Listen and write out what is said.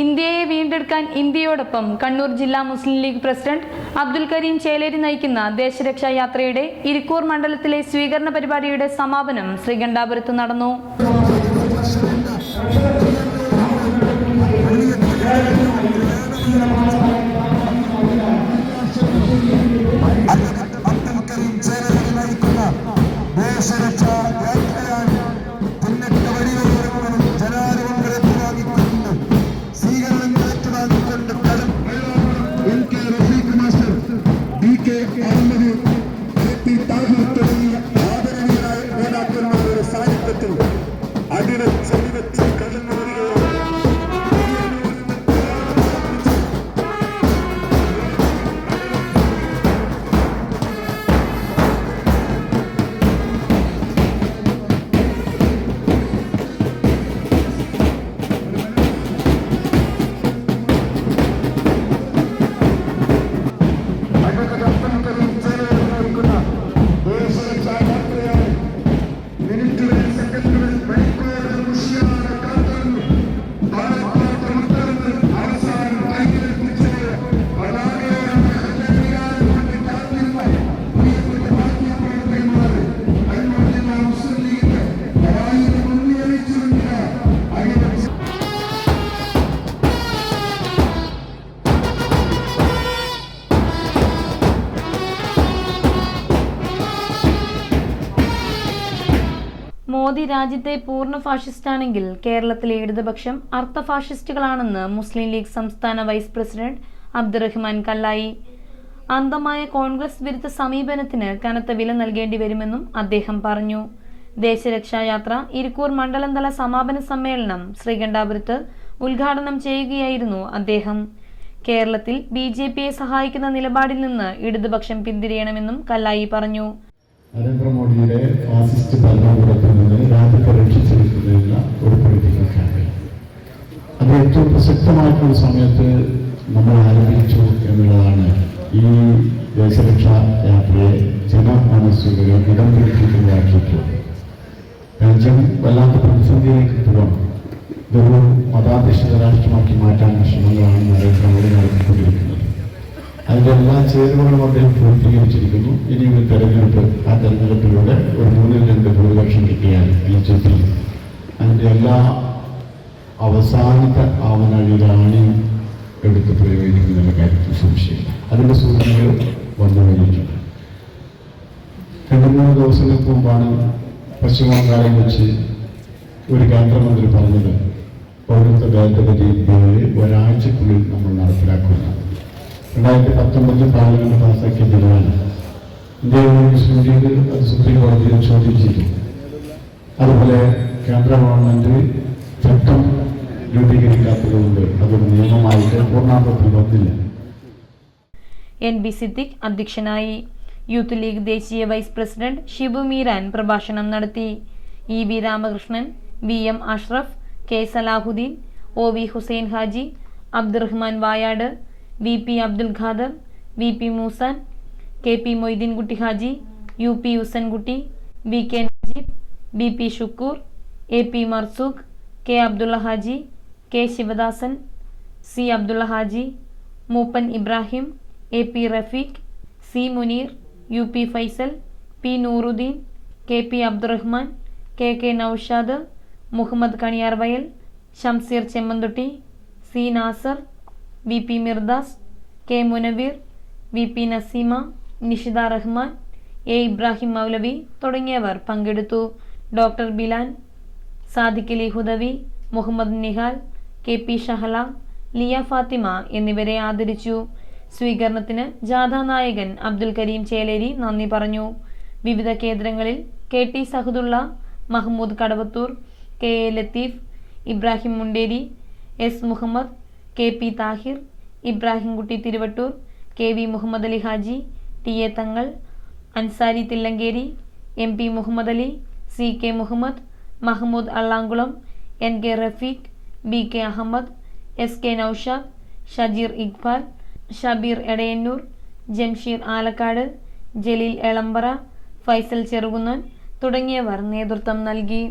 ഇന്ത്യയെ വീണ്ടെടുക്കാൻ ഇന്ത്യയോടൊപ്പം കണ്ണൂർ ജില്ലാ മുസ്ലിം ലീഗ് പ്രസിഡന്റ് അബ്ദുൽ കരീം ചേലേരി നയിക്കുന്ന ദേശരക്ഷാ യാത്രയുടെ ഇരിക്കൂർ മണ്ഡലത്തിലെ സ്വീകരണ പരിപാടിയുടെ സമാപനം ശ്രീകണ്ഠാപുരത്ത് നടന്നു. അബ്ദുൽകരീം മോദി രാജ്യത്തെ പൂർണ ഫാഷിസ്റ്റാണെങ്കിൽ കേരളത്തിലെ ഇടതുപക്ഷം അർത്ഥ ഫാഷിസ്റ്റുകളാണെന്ന് മുസ്ലിം ലീഗ് സംസ്ഥാന വൈസ് പ്രസിഡന്റ് അബ്ദുറഹ്മാൻ കല്ലായി. അന്തമായ കോൺഗ്രസ് വിരുദ്ധ സമീപനത്തിന് കനത്ത വില നൽകേണ്ടി വരുമെന്നും അദ്ദേഹം പറഞ്ഞു. ദേശരക്ഷായാത്ര ഇരിക്കൂർ മണ്ഡലംതല സമാപന സമ്മേളനം ശ്രീകണ്ഠാപുരത്ത് ഉദ്ഘാടനം ചെയ്യുകയായിരുന്നു അദ്ദേഹം. കേരളത്തിൽ ബി ജെ പിയെ സഹായിക്കുന്ന നിലപാടിൽ നിന്ന് ഇടതുപക്ഷം പിന്തിരിയണമെന്നും കല്ലായി പറഞ്ഞു. നരേന്ദ്രമോദിയുടെ ഫാസിസ്റ്റ് ഭരണകൂടത്തിൽ നിന്ന് രാജ്യത്തെ രക്ഷിച്ചെടുക്കുന്നതിനുള്ള ഒരു പൊളിറ്റിക്കൽ ക്യാമ്പയിൻ അത് ഏറ്റവും പ്രസക്തമായിട്ടുള്ള സമയത്ത് നമ്മൾ ആരംഭിച്ചു എന്നുള്ളതാണ് ഈ ദേശരക്ഷാ യാത്രയെ ജനമനസ്സുകളിൽ ഇടം പിടിപ്പിക്കുന്നതാക്കിയിട്ടുള്ളത് രാജ്യം വല്ലാത്ത പ്രതിസന്ധിയിലേക്ക് പോകണം ഇതൊരു മതാധിഷ്ഠിത രാഷ്ട്രമാക്കി മാറ്റാനുള്ള ശ്രമങ്ങളാണ് നരേന്ദ്രമോദി നടത്തിക്കൊണ്ടിരിക്കുന്നത്. അതിന്റെ എല്ലാ ചേരുവകളും അദ്ദേഹം പൂർത്തീകരിച്ചിരിക്കുന്നു ഇനി ഒരു തെരഞ്ഞെടുപ്പ് ആ തെരഞ്ഞെടുപ്പിലൂടെ ഒരു മൂന്നിൽ രണ്ട് ഭൂരിപക്ഷം കിട്ടിയാൽ ബി ജെ പി അതിന്റെ എല്ലാ അവസാനത്തെ ആവനാഴിയിലാണ് എടുത്ത് പ്രയോഗിക്കുന്ന കാര്യത്തിൽ സംശയമില്ല. അതിന്റെ സൂചനകൾ വന്നു കഴിഞ്ഞിട്ടുണ്ട്. രണ്ടു മൂന്ന് ദിവസങ്ങൾക്ക് മുമ്പാണ് പശ്ചിമ ബംഗാളിൽ വെച്ച് ഒരു കേന്ദ്രമന്ത്രി പറഞ്ഞത് പൗരത്വ ഭേദഗതി ബില്ല് ഒരാഴ്ചക്കുള്ളിൽ നമ്മൾ നടപ്പിലാക്കുമെന്നാണ്. രണ്ടായിരത്തി പത്തൊമ്പതിൽ പാർലമെന്റ് പാസാക്കിയ ബില്ലാണ് ഇന്ത്യയിൽ മുസ്ലിം ലീഗ് അത് സുപ്രീം കോടതിയിൽ ചോദ്യം ചെയ്തു. അതുപോലെ കേന്ദ്ര ഗവൺമെന്റ് ചട്ടം രൂപീകരിക്കാത്തതുകൊണ്ട് അതൊരു നിയമമായിട്ട് പൂർണാർത്ഥത്തിൽ വന്നില്ല. എൻ ബി സിദ്ദിഖ് അധ്യക്ഷനായി. യൂത്ത് ലീഗ് ദേശീയ വൈസ് പ്രസിഡന്റ് ഷിബു മീരാൻ പ്രഭാഷണം നടത്തി. E V Ramakrishnan V M Ashraf K Salahuddin O V Hussain Haji Abdurahman Vayad V P Abdul Khader V P Moosan K P Moideenkutty Haji U P Husankutty V K Najeeb B P Shukoor A P Marzooq K Abdulla Haji K Sivadasan C Abdulla Haji Mooppan Ibrahim A P Rafeeq C Muneer U P Faisal P Nooruddeen K P Abdurahman K K Noushad Muhammad Kaniyar Vayal Shamseer Chemmanthatti C Nasser V P Mirdas K Munaveer V P Naseema Nishitha Rahman A Ibrahim Maulavi തുടങ്ങിയവർ പങ്കെടുത്തു. Doctor Bilan Sadiq Ali Hudavi Muhammad Nihal K P Shahala Liya Fathima എന്നിവരെ ആദരിച്ചു. സ്വീകരണത്തിന് ജാഥാ നായകൻ അബ്ദുൽ കരീം ചേലേരി നന്ദി പറഞ്ഞു. വിവിധ കേന്ദ്രങ്ങളിൽ K T Sahadulla Mahmood Kadavathur K A Latheef Ibrahim Munderi S Muhammad K P Thahir Ibrahimkutty Thiruvattur K V Muhammad Ali Haji T A Thangal Ansari Thillankeri M P Muhammad Ali C K Muhammad Mahmood Allamkulam N K Rafeeq B K Ahammed S K Noushad Shajeer Iqbal Shabeer Edayannur Jamsheer Alakkad Jaleel Elambara Faisal Cherukunnan തുടങ്ങിയവർ നേതൃത്വം നൽകി.